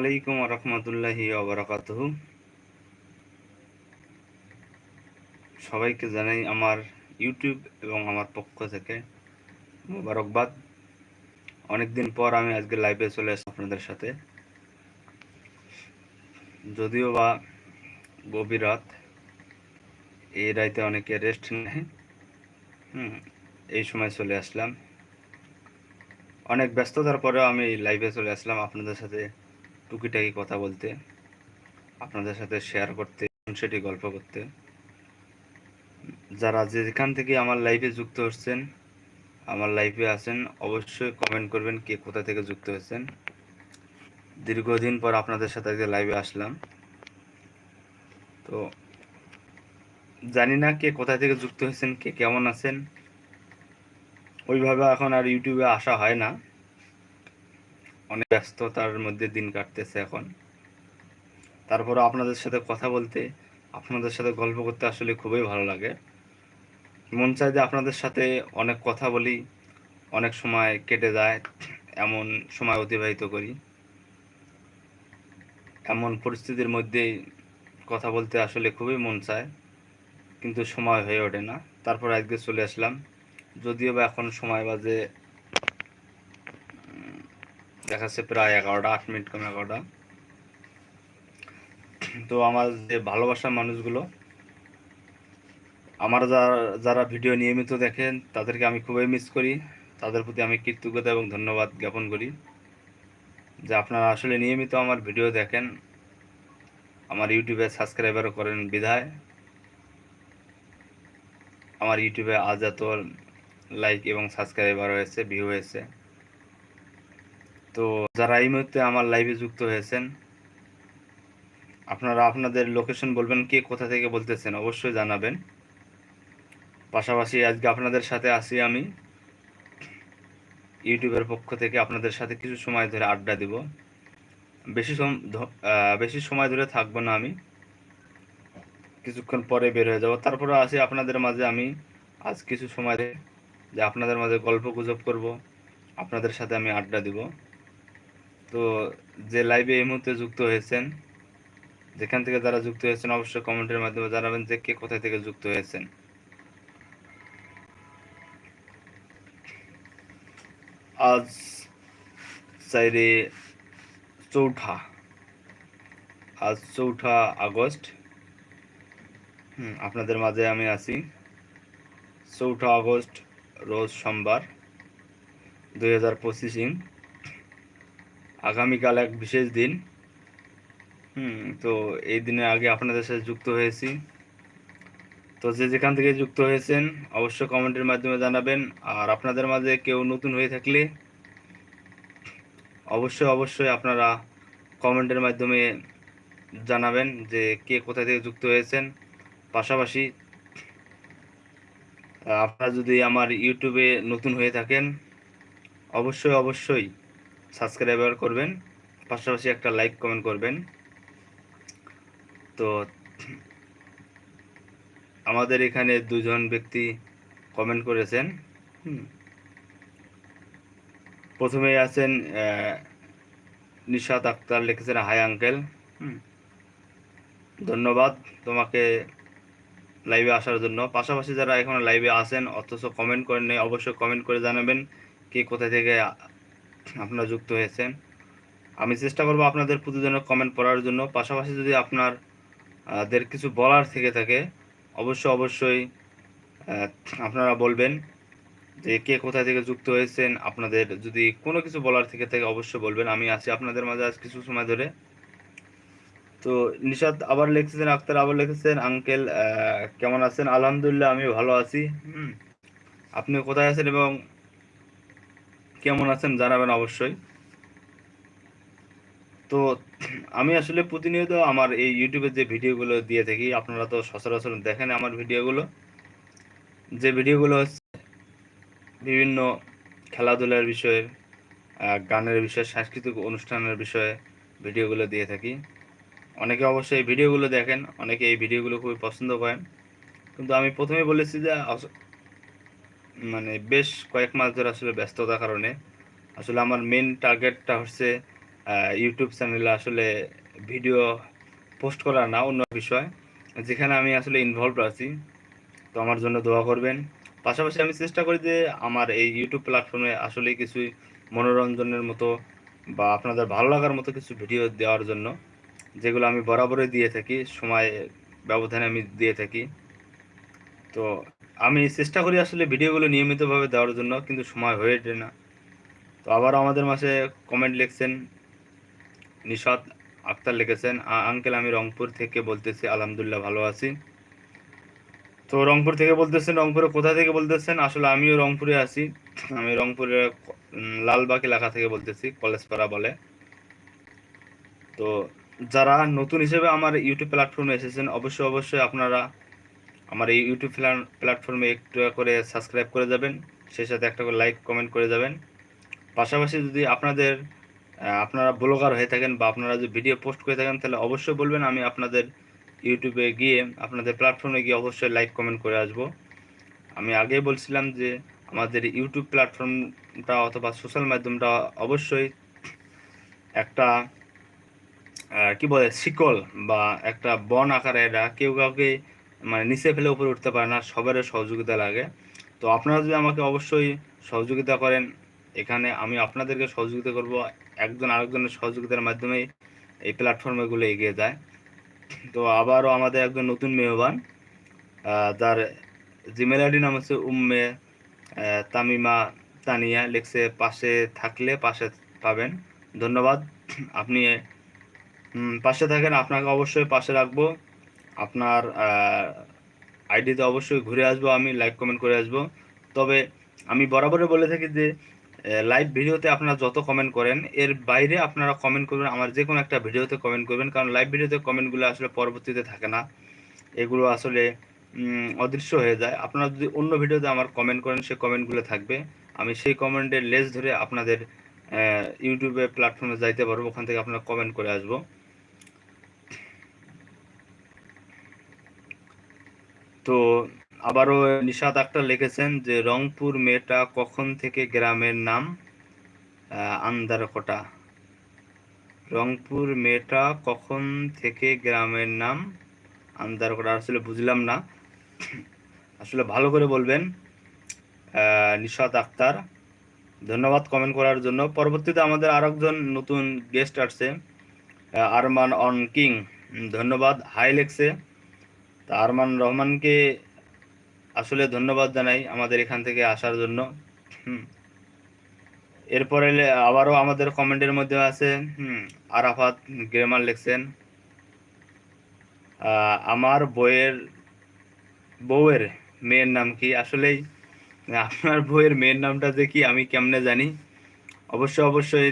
আলাইকুম রহমতুল্লাহি ওবরাকাতুহু। সবাইকে জানাই আমার ইউটিউব এবং আমার পক্ষ থেকে মোবারকবাদ। অনেকদিন পর আমি আজকে লাইভে চলে আসছি আপনাদের সাথে। যদিও বা গভীর রাত, এই রাইতে অনেকে রেস্ট নেয়। হুম, এই সময় চলে আসলাম। অনেক ব্যস্ততার পরেও আমি লাইভে চলে আসলাম আপনাদের সাথে। টুকিটাকি কথা বলতে, আপনাদের সাথে শেয়ার করতে, সেটি গল্প করতে। যারা যেখান থেকে আমার লাইফে যুক্ত হচ্ছেন, আমার লাইফে আছেন, অবশ্যই কমেন্ট করবেন কে কোথা থেকে যুক্ত হয়েছেন দীর্ঘদিন পর আপনাদের সাথে আজকে লাইভে আসলাম। তো জানি না কে কোথা থেকে যুক্ত হয়েছেন কে কেমন আছেন। ওইভাবে এখন আর ইউটিউবে আসা হয় না। অনেক ব্যস্ততার মধ্যে দিন কাটতেছে এখন। তারপরে আপনাদের সাথে কথা বলতে, আপনাদের সাথে গল্প করতে আসলে খুবই ভালো লাগে। মন চায় যে আপনাদের সাথে অনেক কথা বলি, অনেক সময় কেটে যায়, এমন সময় অতিবাহিত করি। এমন পরিস্থিতির মধ্যেই কথা বলতে আসলে খুবই মন চায়, কিন্তু সময় হয়ে ওঠে না। তারপর আজকে চলে আসলাম। যদিও বা এখন সময় বাজে দেখাচ্ছে প্রায় এগারোটা, আট মিনিট কম এগারোটা। তো আমার যে ভালোবাসার মানুষগুলো, আমার যারা যারা ভিডিও নিয়মিত দেখেন, তাদেরকে আমি খুবই মিস করি। তাদের প্রতি আমি কৃতজ্ঞতা এবং ধন্যবাদ জ্ঞাপন করি যে আপনারা আসলে নিয়মিত আমার ভিডিও দেখেন। আমার ইউটিউবে সাবস্ক্রাইবারও করেন বিধায়। আমার ইউটিউবে আজ এত লাইক এবং সাবস্ক্রাইবার হয়েছে ভিউ হয়েছে। তো যারা এই মুহূর্তে আমার লাইভে যুক্ত হয়েছেন, আপনারা আপনাদের লোকেশন বলবেন, কে কোথা থেকে বলতেছেন অবশ্যই জানাবেন। পাশাপাশি আজকে আপনাদের সাথে আসি আমি। ইউটিউবের পক্ষ থেকে আপনাদের সাথে কিছু সময় ধরে আড্ডা দিব। বেশি বেশি সময় ধরে থাকব না আমি। কিছুক্ষণ পরে বের হয়ে যাব। তারপরে আসি আপনাদের মাঝে আমি। আজ কিছু সময় যে আপনাদের মাঝে গল্প গুজব করব। আপনাদের সাথে আমি আড্ডা দিব। তো যে লাইভে এই মুহূর্তে যুক্ত হয়েছেন, যেখান থেকে যারা যুক্ত হয়েছেন অবশ্যই কমেন্টের মাধ্যমে জানাবেন যে কে কোথায় থেকে যুক্ত হয়েছেন। আজ চাইরে চৌঠা, আজ চৌঠা আগস্ট। হুম, আপনাদের মাঝে আমি আছি। চৌঠা আগস্ট, রোজ সোমবার, দুই হাজার পঁচিশ আগামীকাল এক বিশেষ দিন। হুম, তো এই দিনে আগে আপনাদের সাথে যুক্ত হয়েছি। তো যে যেখান থেকে যুক্ত হয়েছেন, অবশ্যই কমেন্টের মাধ্যমে জানাবেন। আর আপনাদের মাঝে কেউ নতুন হয়ে থাকলে, অবশ্যই অবশ্যই আপনারা কমেন্টের মাধ্যমে জানাবেন যে কে কোথা থেকে যুক্ত হয়েছেন। পাশাপাশি, আপনারা যদি আমার ইউটিউবে নতুন হয়ে থাকেন, অবশ্যই অবশ্যই সাবস্ক্রাইবার করবেন, পাশাপাশি একটা লাইক কমেন্ট করবেন। তো আমাদের এখানে দুজন ব্যক্তি কমেন্ট করেছেন প্রথমেই আছেন নিশাদ আক্তার লিখেছেন, হাই আঙ্কেল ধন্যবাদ তোমাকে লাইভে আসার জন্য। পাশাপাশি যারা এখন লাইভে আসেন অথচ কমেন্ট করেন নেই অবশ্যই কমেন্ট করে জানাবেন, কে কোথা থেকে আপনারা যুক্ত হয়েছেন। আমি চেষ্টা করব আপনাদের প্রতিদিনের কমেন্ট পড়ার জন্য। পাশাপাশি যদি আপনার দের কিছু বলার থেকে থাকে অবশ্যই অবশ্যই আপনারা বলবেন যে কে কোথা থেকে যুক্ত হয়েছেন। আপনাদের যদি কোনো কিছু বলার থেকে থাকে, অবশ্যই বলবেন। আমি আছি আপনাদের মাঝে আজ কিছু সময় ধরে। তো নিশাদ আবার লিখেছেন, আক্তার আবার লিখেছেন, আঙ্কেল কেমন আছেন? আলহামদুলিল্লাহ আমি ভালো আছি। হুম। আপনি কোথায় আছেন এবং কেমন আছেন জানাবেন অবশ্যই। তো আমি আসলে প্রতিনিয়ত আমার এই ইউটিউবে যে ভিডিওগুলো দিয়ে থাকি, আপনারা তো সচরাচর দেখেন আমার ভিডিওগুলো। যে ভিডিওগুলো হচ্ছে বিভিন্ন খেলাধুলার বিষয়ে গানের বিষয়ে, সাংস্কৃতিক অনুষ্ঠানের বিষয়ে ভিডিওগুলো দিয়ে থাকি। অনেকে অবশ্যই এই ভিডিওগুলো দেখেন, অনেকে এই ভিডিওগুলো খুবই পছন্দ করেন। কিন্তু আমি প্রথমে বলেছি যে মানে বেশ কয়েক মাস ধরে আসলে ব্যস্ততার কারণে। আসলে আমার মেন টার্গেটটা হচ্ছে ইউটিউব চ্যানেলে আসলে ভিডিও পোস্ট করা না, অন্য বিষয়। যেখানে আমি আসলে ইনভলভ আছি। তো আমার জন্য দোয়া করবেন। পাশাপাশি আমি চেষ্টা করি যে আমার এই ইউটিউব প্ল্যাটফর্মে আসলে কিছু মনোরঞ্জনের মতো বা আপনাদের ভালো লাগার মতো কিছু ভিডিও দেওয়ার জন্য। যেগুলো আমি বরাবরই দিয়ে থাকি, সময় ব্যবধানে আমি দিয়ে থাকি। তো আমি চেষ্টা করি আসলে ভিডিওগুলো নিয়মিতভাবে দেওয়ার জন্য কিন্তু সময় হয়ে ওঠে না। তো আবারও আমাদের মাসে কমেন্ট লিখছেন নিশাদ আক্তার লিখেছেন আঙ্কেল আমি রংপুর থেকে বলতেছি আলহামদুলিল্লাহ ভালো আছি। তো রংপুর থেকে বলতেছেন রংপুরে কোথা থেকে বলতেছেন? আসলে আমিও রংপুরে আছি। আমি রংপুরের উম, লালবাগ এলাকা থেকে বলতেছি কলেজপাড়া বলে। তো যারা নতুন হিসেবে আমার ইউটিউব প্ল্যাটফর্মে এসেছেন অবশ্যই অবশ্যই আপনারা আমার এই ইউটিউব প্ল্যাটফর্মে একটু করে সাবস্ক্রাইব করে যাবেন, সেই সাথে একটা করে লাইক কমেন্ট করে যাবেন। পাশাপাশি যদি আপনাদের আপনারা ব্লগার হয়ে থাকেন বা আপনারা যদি ভিডিও পোস্ট করে থাকেন, তাহলে অবশ্যই বলবেন আমি আপনাদের ইউটিউবে গিয়ে, আপনাদের প্ল্যাটফর্মে গিয়ে অবশ্যই লাইক কমেন্ট করে আসব। আমি আগেই বলছিলাম যে আমাদের ইউটিউব প্ল্যাটফর্মটা অথবা সোশ্যাল মাধ্যমটা অবশ্যই একটা কি বলে, শিকল বা একটা বন আকারে এটা কেউ কাউকে মানে নিচে ফেলে উপরে উঠতে পারে না সবারই সহযোগিতা লাগে। তো আপনারা যদি আমাকে অবশ্যই সহযোগিতা করেন এখানে আমি আপনাদেরকে সহযোগিতা করব একজন আরেকজনের সহযোগিতার মাধ্যমেই এই প্ল্যাটফর্মগুলো এগিয়ে যায়। তো আবারও আমাদের একজন নতুন মেহমান আহ, যার জিমেল আইডি নাম হচ্ছে উম্মে তামিমা তানিয়া লিখছে পাশে থাকলে পাশে পাবেন। ধন্যবাদ। আপনি পাশে থাকেন আপনাকে অবশ্যই পাশে রাখব। আপনার আইডিতে অবশ্যই ঘুরে আসব, আমি লাইক কমেন্ট করে আসব। তবে আমি বরাবরই বলে থাকি যে লাইভ ভিডিওতে আপনারা যত কমেন্ট করেন, এর বাইরে আপনারা কমেন্ট করবেন, আমার যে কোনো একটা ভিডিওতে কমেন্ট করবেন, কারণ লাইভ ভিডিওতে কমেন্টগুলো আসলে পরবর্তীতে থাকে না। এগুলো আসলে অদৃশ্য হয়ে যায়। আপনারা যদি অন্য ভিডিওতে আমার কমেন্ট করেন সেই কমেন্টগুলো থাকবে। আমি সেই কমেন্টের লেস ধরে আপনাদের ইউটিউবে প্ল্যাটফর্মে যাইতে পারব, ওখান থেকে আপনারা কমেন্ট করে আসব। তো আবারও নিশাত আক্তার লিখেছেন যে, রংপুর মেয়েটা কখন থেকে গ্রামের নাম? আন্দারকোটা। রংপুর মেয়েটা কখন থেকে গ্রামের নাম? আন্দারকোটা। আসলে বুঝলাম না। আসলে ভালো করে বলবেন নিশাত আক্তার। ধন্যবাদ কমেন্ট করার জন্য। পরবর্তীতে আমাদের আরেকজন নতুন গেস্ট আসছে আরমান অন কিং। ধন্যবাদ। হাই লেখছে। তা আরমান রহমানকে আসলে ধন্যবাদ জানাই আমাদের এখান থেকে আসার জন্য। এরপরে আবারও আমাদের কমেন্টের মধ্যে আছে আরাফাত গ্রেমার লিখছেন আমার বইয়ের, বউয়ের মেয়ের নাম কি? আসলেই আপনার বইয়ের মেয়ের নামটা যে কি আমি কেমনে জানি? অবশ্যই অবশ্যই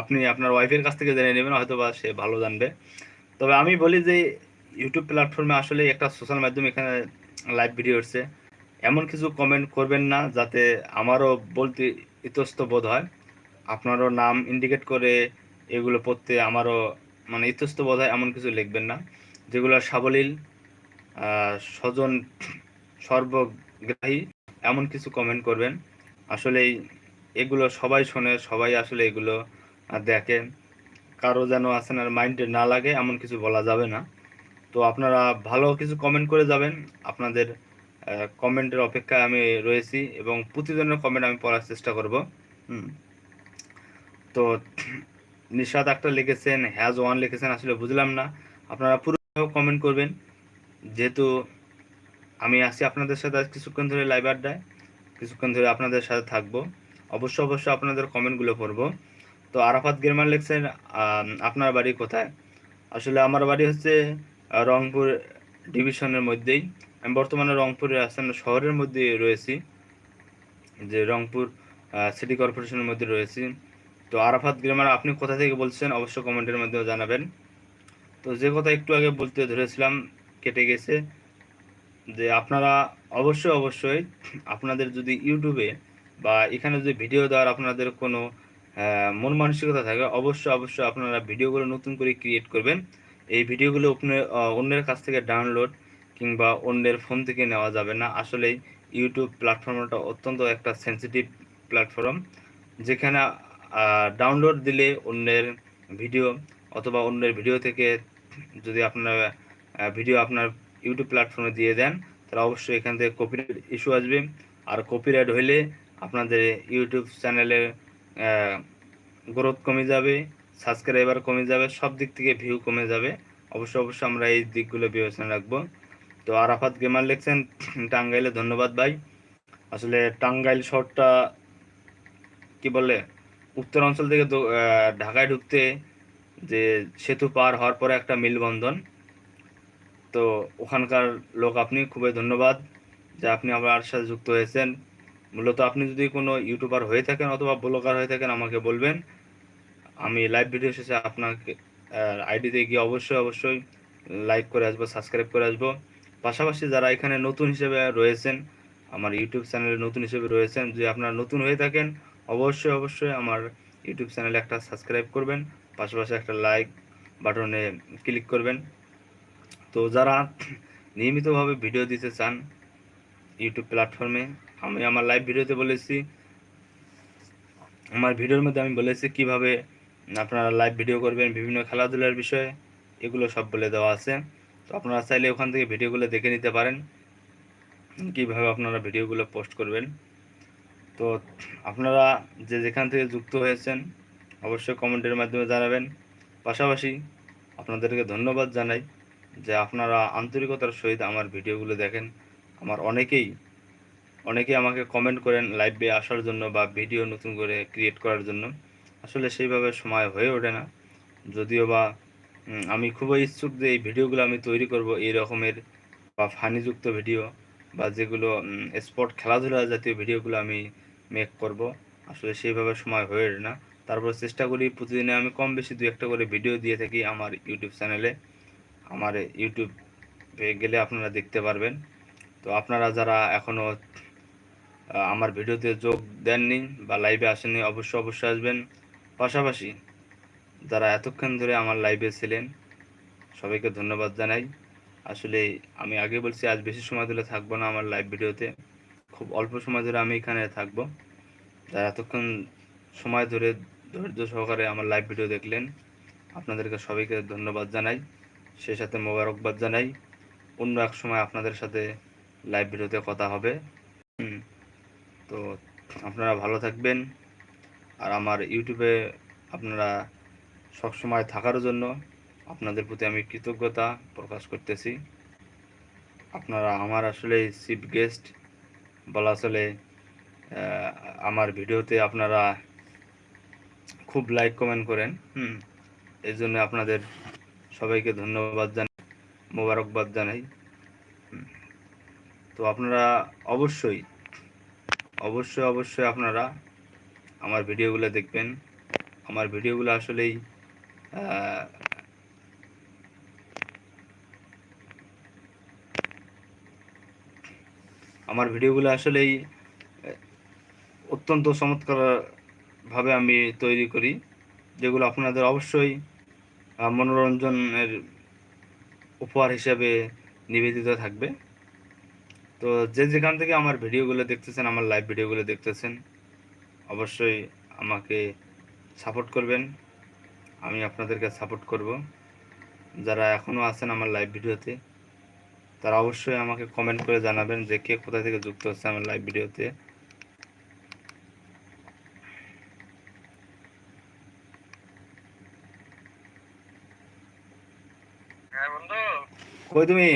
আপনি আপনার ওয়াইফের কাছ থেকে জেনে নেবেন হয়তো বা সে ভালো জানবে। তবে আমি বলি যে ইউটিউব প্ল্যাটফর্মে আসলে একটা সোশ্যাল মাধ্যম এখানে লাইভ ভিডিও হচ্ছে। এমন কিছু কমেন্ট করবেন না, যাতে আমারও বলতে ইতস্ত বোধ হয়। আপনারও নাম ইন্ডিকেট করে এগুলো পড়তে আমারও মানে ইতস্ত বোধ হয় এমন কিছু লিখবেন না। যেগুলো সাবলীল স্বজন সর্বগ্রাহী এমন কিছু কমেন্ট করবেন। আসলেই এগুলো সবাই শোনে, সবাই আসলে এগুলো দেখে। কারও যেন আসেন আর মাইন্ডে না লাগে, এমন কিছু বলা যাবে না। তো আপনারা ভালো কিছু কমেন্ট করে যাবেন। আপনাদের কমেন্টের অপেক্ষায় আমি রয়েছি এবং প্রতিজনের কমেন্ট আমি পড়ার চেষ্টা করব। তো নিশাদ একটা লিখেছেন হ্যাজ ওয়ান লিখেছেন, আসলে বুঝলাম না। আপনারা পুরো কমেন্ট করবেন। যেহেতু আমি আসছি আপনাদের সাথে আজ কিছুক্ষণ ধরে লাইভ আড্ডায়, কিছুক্ষণ ধরে আপনাদের সাথে থাকব। অবশ্যই অবশ্যই আপনাদের কমেন্টগুলো পড়ব। তো আরাফাত গেরমান লিখছেন আপনার বাড়ি কোথায়? আসলে আমার বাড়ি হচ্ছে রংপুর ডিভিশনের মধ্যেই। আমি বর্তমানে রংপুরের আসান শহরের মধ্যে রয়েছি, যে রংপুর সিটি কর্পোরেশনের মধ্যে রয়েছি। তো আরাফাত গ্রামার, আপনি কোথা থেকে বলছেন? অবশ্যই কমেন্টের মাধ্যমে জানাবেন। তো যে কথা একটু আগে বলতে ধরেছিলাম, কেটে গেছে, যে আপনারা অবশ্যই অবশ্যই আপনাদের যদি ইউটিউবে বা এখানে যদি ভিডিও দেওয়ার আপনাদের কোনো মন মানসিকতা থাকে, অবশ্যই অবশ্যই আপনারা ভিডিওগুলো নতুন করে ক্রিয়েট করবেন। এই ভিডিওগুলো অন্যের কাছ থেকে ডাউনলোড কিংবা অন্যের ফোন থেকে নেওয়া যাবে না। আসলে ইউটিউব প্ল্যাটফর্মটা অত্যন্ত একটা সেন্সিটিভ প্ল্যাটফর্ম যেখানে ডাউনলোড দিলে অন্যের ভিডিও অথবা অন্যের ভিডিও থেকে যদি আপনার ভিডিও আপনার ইউটিউব প্ল্যাটফর্মে দিয়ে দেন, তাহলে অবশ্যই এখান থেকে কপিরাইট ইস্যু আসবে। আর কপিরাইট হইলে আপনাদের ইউটিউব চ্যানেলের গ্রোথ কমে যাবে। সাবস্ক্রাইবার কমে যাবে, সব দিক থেকে ভিউ কমে যাবে। অবশ্যই অবশ্যই আমরা এই দিকগুলো বিবেচনা রাখব। তো আরাফাত গেমার লিখছেন, টাঙ্গাইলে ধন্যবাদ ভাই। আসলে টাঙ্গাইল শহরটা কি বলে, উত্তর অঞ্চল থেকে ঢাকায় ঢুকতে যে সেতু পার হওয়ার পরে একটা মিলবন্ধন। তো ওখানকার লোক আপনি, খুবই ধন্যবাদ যে আপনি আমার সাথে যুক্ত হয়েছেন। মূলত আপনি যদি কোনো ইউটিউবার হয়ে থাকেন অথবা ব্লগার হয়ে থাকেন, আমাকে বলবেন। আমি লাইভ ভিডিও শেষে আপনাকে আইডিতে গিয়ে অবশ্যই অবশ্যই লাইক করে আসব সাবস্ক্রাইব করে আসব। পাশাপাশি যারা এখানে নতুন হিসেবে রয়েছেন, আমার ইউটিউব চ্যানেলে নতুন হিসেবে রয়েছেন, যদি আপনারা নতুন হয়ে থাকেন, অবশ্যই অবশ্যই আমার ইউটিউব চ্যানেলে একটা সাবস্ক্রাইব করবেন, পাশাপাশি একটা লাইক বাটনে ক্লিক করবেন। তো যারা নিয়মিতভাবে ভিডিও দিতে চান ইউটিউব প্ল্যাটফর্মে আমি আমার লাইভ ভিডিওতে বলেছি, আমার ভিডিওর মধ্যে আমি বলেছি কীভাবে আপনারা লাইভ ভিডিও করবেন বিভিন্ন খেলাধুলার বিষয়ে, এগুলো সব বলে দেওয়া আছে। তো আপনারা চাইলে ওখান থেকে ভিডিওগুলো দেখে নিতে পারেন, কীভাবে আপনারা ভিডিওগুলো পোস্ট করবেন। তো আপনারা যে যেখান থেকে যুক্ত হয়েছেন, অবশ্যই কমেন্টের মাধ্যমে জানাবেন। পাশাপাশি আপনাদেরকে ধন্যবাদ জানাই যে আপনারা আন্তরিকতার সহিত আমার ভিডিওগুলো দেখেন। আমার অনেকেই অনেকেই আমাকে কমেন্ট করেন লাইভে আসার জন্য বা ভিডিও নতুন করে ক্রিয়েট করার জন্য। আসলে সেইভাবে সময় হয়ে ওঠে না। যদিও বা আমি খুবই ইচ্ছুক যে এই ভিডিওগুলো আমি তৈরি করব, এই রকমের বা ফানিযুক্ত ভিডিও বা যেগুলো স্পোর্ট খেলাধুলা জাতীয় ভিডিওগুলো আমি মেক করব। আসলে সেইভাবে সময় হয়ে ওঠে না। তারপর চেষ্টা করি প্রতিদিনে আমি কম বেশি দু একটা করে ভিডিও দিয়ে থাকি আমার ইউটিউব চ্যানেলে আমার ইউটিউবে গেলে আপনারা দেখতে পারবেন। তো আপনারা যারা এখনও আমার ভিডিওতে যোগ দেননি বা লাইভে আসেননি, অবশ্যই অবশ্যই আসবেন। পাশাপাশি যারা এতক্ষণ ধরে আমার লাইভে ছিলেন, সবাইকে ধন্যবাদ জানাই। আসলে আমি আগে বলছি, আজ বেশি সময় ধরে থাকব না আমার লাইভ ভিডিওতে। খুব অল্প সময় ধরে আমি এখানে থাকব। যারা এতক্ষণ সময় ধরে ধৈর্য সহকারে আমার লাইভ ভিডিও দেখলেন, আপনাদেরকে সবাইকে ধন্যবাদ জানাই। সে সাথে মোবারকবাদ জানাই। অন্য এক সময় আপনাদের সাথে লাইভ ভিডিওতে কথা হবে। তো আপনারা ভালো থাকবেন। আর আমার ইউটিউবে আপনারা সবসময় থাকার জন্য আপনাদের প্রতি আমি কৃতজ্ঞতা প্রকাশ করতেছি। আপনারা আমার আসলে চিফ গেস্ট বলা চলে আমার ভিডিওতে আপনারা খুব লাইক কমেন্ট করেন, হুম। এই জন্য আপনাদের সবাইকে ধন্যবাদ জানাই, মোবারকবাদ জানাই তো আপনারা অবশ্যই অবশ্যই অবশ্যই আপনারা আমার ভিডিওগুলো দেখবেন। আমার ভিডিওগুলো আসলেই আমার ভিডিওগুলো আসলেই অত্যন্ত চমৎকারভাবে আমি তৈরি করি, যেগুলো আপনাদের অবশ্যই মনোরঞ্জনের উপহার হিসেবে নিবেদিত থাকবে। তো যে যেখান থেকে আমার ভিডিওগুলো দেখতেছেন, আমার লাইভ ভিডিওগুলো দেখতেছেন অবশ্যই আমাকে সাপোর্ট করবেন। আমি আপনাদেরকে সাপোর্ট করব। যারা এখনও আছেন আমার লাইভ ভিডিওতে তারা অবশ্যই আমাকে কমেন্ট করে জানাবেন যে কে কোথা থেকে যুক্ত হচ্ছে আমার লাইভ ভিডিওতে। হ্যাঁ বন্ধু। কই তুমি?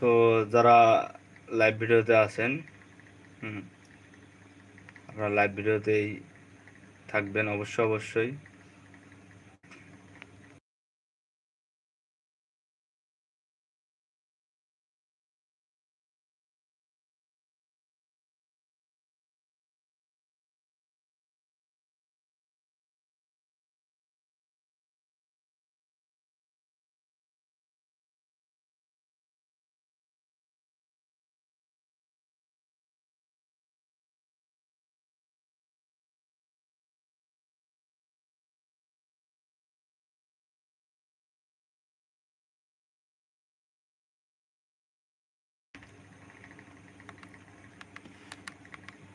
তো যারা লাইভ ভিডিওতে আছেন আপনারা লাইভ ভিডিওতেই থাকবেন অবশ্যই অবশ্যই।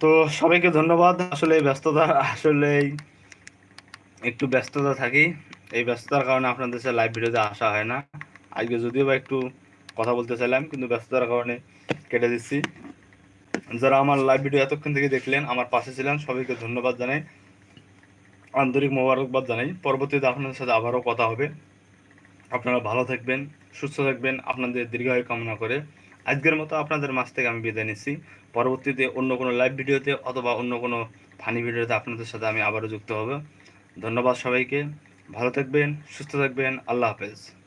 তো সবাইকে ধন্যবাদ। আসলে ব্যস্ততা, আসলে একটু ব্যস্ততা থাকি। এই ব্যস্ততার কারণে আপনাদের সাথে লাইভ ভিডিওতে আসা হয় না। আজকে যদিও বা একটু কথা বলতে চাইলাম, কিন্তু ব্যস্ততার কারণে কেটে দিচ্ছি। যারা আমার লাইভ ভিডিও এতক্ষণ থেকে দেখলেন, আমার পাশে ছিলেন, সবাইকে ধন্যবাদ জানাই। আন্তরিক মোবারকবাদ জানাই। পরবর্তীতে আপনাদের সাথে আবারও কথা হবে। আপনারা ভালো থাকবেন, সুস্থ থাকবেন। আপনাদের দীর্ঘায়ু কামনা করে। আজকের মতো আপনাদের মাছ থেকে আমি বিদায় নিচ্ছি। পরবর্তীতে অন্য কোনো লাইভ ভিডিওতে অথবা অন্য কোনো ফানি ভিডিওতে আপনাদের সাথে আমি আবারও যুক্ত হব। ধন্যবাদ সবাইকে। ভালো থাকবেন, সুস্থ থাকবেন। আল্লাহ হাফেজ।